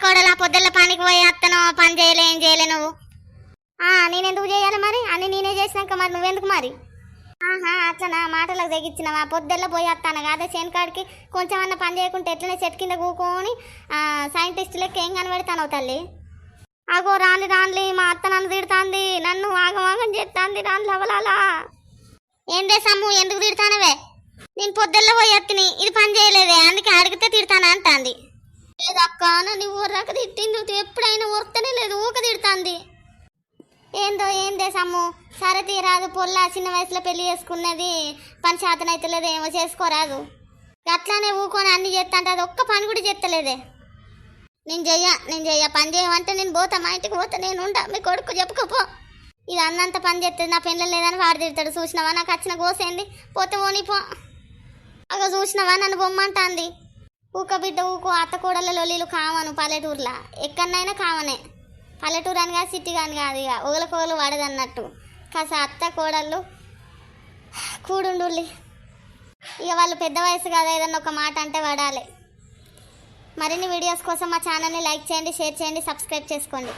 కోడలా పొద్దుల పనికి పోయి అత్తను పని చేయలే ఏం చేయలే నువ్వు? ఆ, చేయాలి మరి? అన్ని నేనే చేసినాక మరి నువ్వెందుకు మరి? ఆహా అట్లనా? మాటలకు తెగించినవా పొద్దున్న పోయి వస్తాను కాదా? చేనుకాడికి కొంచెం అన్న పని చేయకుంటే ఎట్లనే చెట్టు కింద కూకొని సైంటిస్ట్ లెక్క ఏం కనబెడతాను తల్లి? అగో రాని రాన్లి మా అత్త నన్ను తిడుతాంది. నన్ను ఆగమాగం చేస్తాంది రాన్లి అవలాలా ఏందే సమ్ము? ఎందుకు తిడతానవే? నేను పొద్దుల్లో పోయి ఎత్తిని ఇది పని చేయలేదే అందుకే నాన్న నువ్వు ఊర్రాక తిట్టింది నువ్వు ఎప్పుడైనా ఉరకనే లేదు ఊక తిడుతుంది. ఏందో ఏందే సమ్ము? సరే తీరాదు పొల్ల చిన్న వయసులో పెళ్ళి చేసుకున్నది. పని శాతం అయితే లేదు ఏమో చేసుకోరాదు. అట్లానే ఊకొని అన్ని చేస్తాంటే అది ఒక్క పని కూడా చేస్తలేదే నేను చెయ్య నేను చెయ్య పని చేయమంటే నేను పోతా మా ఇంటికి పోతా నేను ఉంటా మీ కొడుకు చెప్పుకోపో ఇది అన్నంత పని చేస్తుంది నా పెళ్ళ లేదని వాడు తిడతాడు చూసినావా? నాకు వచ్చిన గోసేంది పోతే పోనీపో అగో చూసినావా? నన్ను బొమ్మంటాంది. ఊక బిడ్డ ఊకు అత్త కూడల లొల్లీలు కామను పల్లెటూరులా. ఎక్కడనైనా కామనే. పల్లెటూరు అని కాదు సిటీ కాని కాదు ఇక ఒకరికొకరు పడదన్నట్టు కాస్త అత్త కోడళ్ళు కూడుండుల్లి ఇక వాళ్ళు పెద్ద వయసు కదా ఏదన్నా ఒక మాట అంటే పడాలి. మరిన్ని వీడియోస్ కోసం మా ఛానల్ని లైక్ చేయండి షేర్ చేయండి సబ్స్క్రైబ్ చేసుకోండి.